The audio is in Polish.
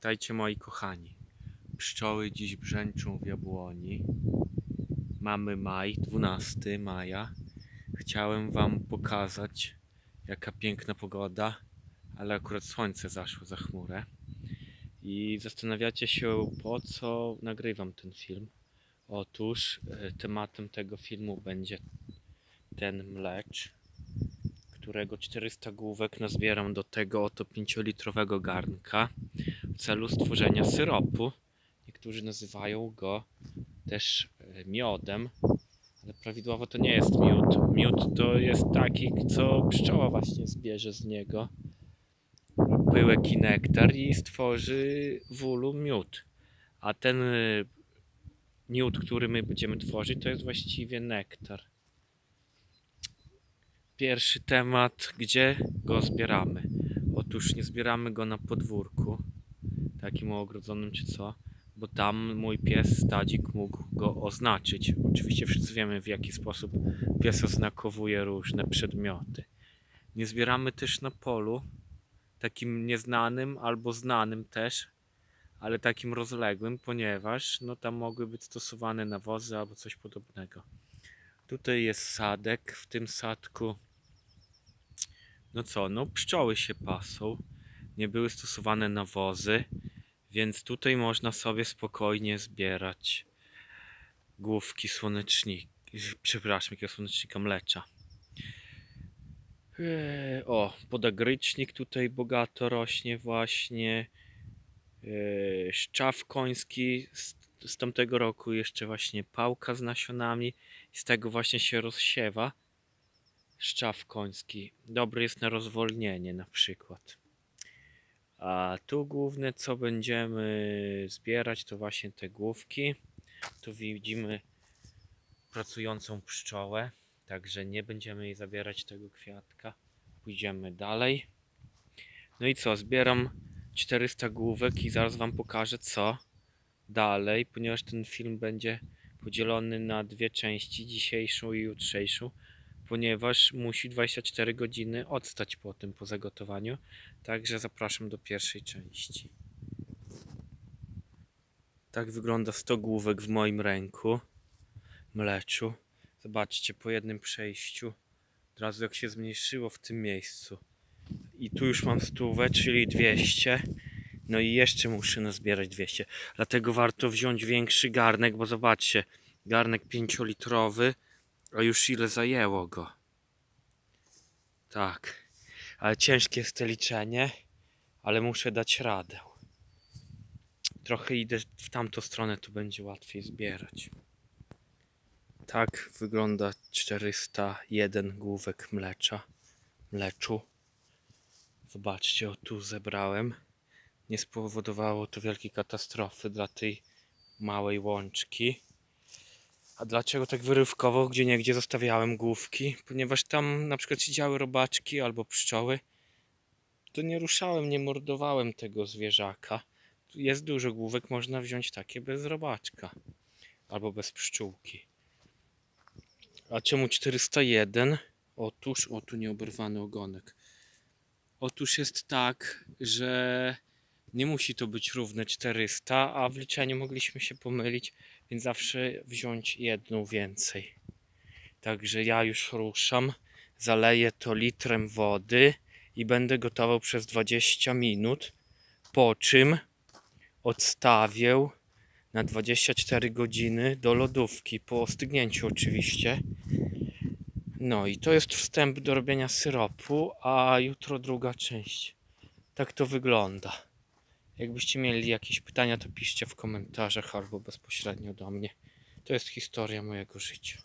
Witajcie moi kochani. Pszczoły dziś brzęczą w jabłoni. Mamy maj, 12 maja. Chciałem wam pokazać jaka piękna pogoda, ale akurat słońce zaszło za chmurę. I zastanawiacie się po co nagrywam ten film. Otóż e, tematem tego filmu będzie ten mlecz, którego 400 główek nazbieram do tego oto 5-litrowego garnka w celu stworzenia syropu. Niektórzy nazywają go też e, miodem, ale prawidłowo to nie jest miód. Miód to jest taki, co pszczoła właśnie zbierze z niego pyłek i nektar i stworzy w ulu miód. A ten e, miód, który my będziemy tworzyć, to jest właściwie nektar. Pierwszy temat, gdzie go zbieramy? Otóż nie zbieramy go na podwórku, takim ogrodzonym czy co, bo tam mój pies Stadzik mógł go oznaczyć. Oczywiście wszyscy wiemy w jaki sposób pies oznakowuje różne przedmioty. Nie zbieramy też na polu, takim nieznanym albo znanym też, ale takim rozległym, ponieważ no, tam mogły być stosowane nawozy albo coś podobnego. Tutaj jest sadek, w tym sadku no co, no pszczoły się pasą, nie były stosowane nawozy, więc tutaj można sobie spokojnie zbierać główki słonecznika, przepraszam, słonecznika mlecza. Eee, O, podagrycznik tutaj bogato rośnie właśnie. Eee, Szczaw koński z, z tamtego roku jeszcze właśnie pałka z nasionami z tego właśnie się rozsiewa szczaw koński. Dobry jest na rozwolnienie na przykład. A tu główne co będziemy zbierać to właśnie te główki. Tu widzimy pracującą pszczołę, także nie będziemy jej zabierać tego kwiatka. Pójdziemy dalej. No i co, zbieram 400 główek i zaraz wam pokażę co dalej, ponieważ ten film będzie podzielony na dwie części, dzisiejszą i jutrzejszą ponieważ musi 24 godziny odstać po tym, po zagotowaniu. Także zapraszam do pierwszej części. Tak wygląda 100 główek w moim ręku mleczu. Zobaczcie, po jednym przejściu od razu jak się zmniejszyło w tym miejscu. I tu już mam stówę, czyli 200. No i jeszcze muszę nazbierać 200. Dlatego warto wziąć większy garnek, bo zobaczcie, garnek 5-litrowy a już ile zajęło go. Tak. Ale ciężkie jest to liczenie, ale muszę dać radę. Trochę idę w tamtą stronę, to będzie łatwiej zbierać. Tak wygląda 401 główek mlecza. Mleczu. Zobaczcie, o tu zebrałem. Nie spowodowało to wielkiej katastrofy dla tej małej łączki. A dlaczego tak wyrywkowo, gdzie niegdzie zostawiałem główki? Ponieważ tam na przykład siedziały robaczki albo pszczoły. To nie ruszałem, nie mordowałem tego zwierzaka. Jest dużo główek, można wziąć takie bez robaczka. Albo bez pszczółki. A czemu 401? Otóż, o tu nieoberwany ogonek. Otóż jest tak, że nie musi to być równe 400, a w liczeniu mogliśmy się pomylić więc zawsze wziąć jedną więcej. Także ja już ruszam, zaleję to litrem wody i będę gotował przez 20 minut, po czym odstawię na 24 godziny do lodówki, po ostygnięciu oczywiście. No i to jest wstęp do robienia syropu, a jutro druga część. Tak to wygląda. Jakbyście mieli jakieś pytania, to piszcie w komentarzach albo bezpośrednio do mnie. To jest historia mojego życia.